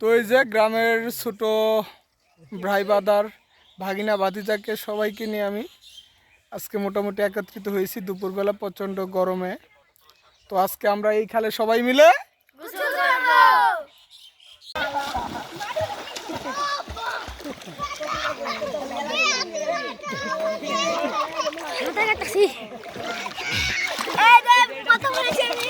তো এই যে গ্রামের ছোট ভাই বাদার ভাগিনা ভাতিজাকে সবাইকে নিয়ে আমি আজকে মোটামুটি একত্রিত হয়েছি। দুপুরবেলা প্রচণ্ড গরমে। তো আজকে আমরা এই খালে সবাই মিলে কত বলেছি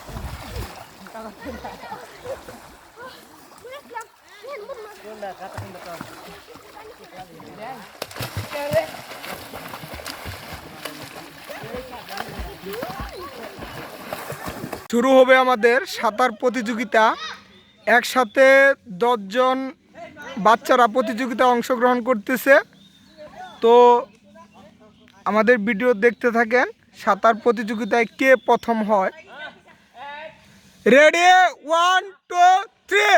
শুরু হবে আমাদের সাঁতার প্রতিযোগিতা। একসাথে দশজন বাচ্চারা প্রতিযোগিতা অংশগ্রহণ করতেছে। তো আমাদের ভিডিও দেখতে থাকেন, সাঁতার প্রতিযোগিতায় কে প্রথম হয়। রেডি ওয়ান টু থ্রি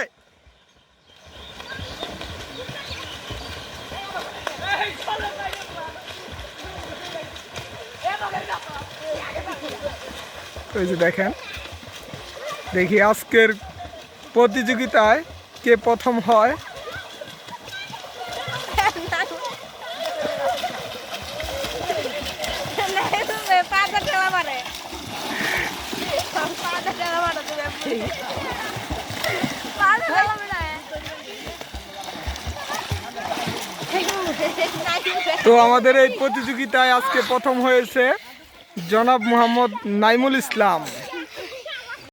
ওই যে দেখেন দেখি আজকের প্রতিযোগিতায় কে প্রথম হয়। তো আমাদের এই প্রতিযোগিতায় আজকে প্রথম হয়েছে জনাব মোহাম্মদ নাইমুল ইসলাম।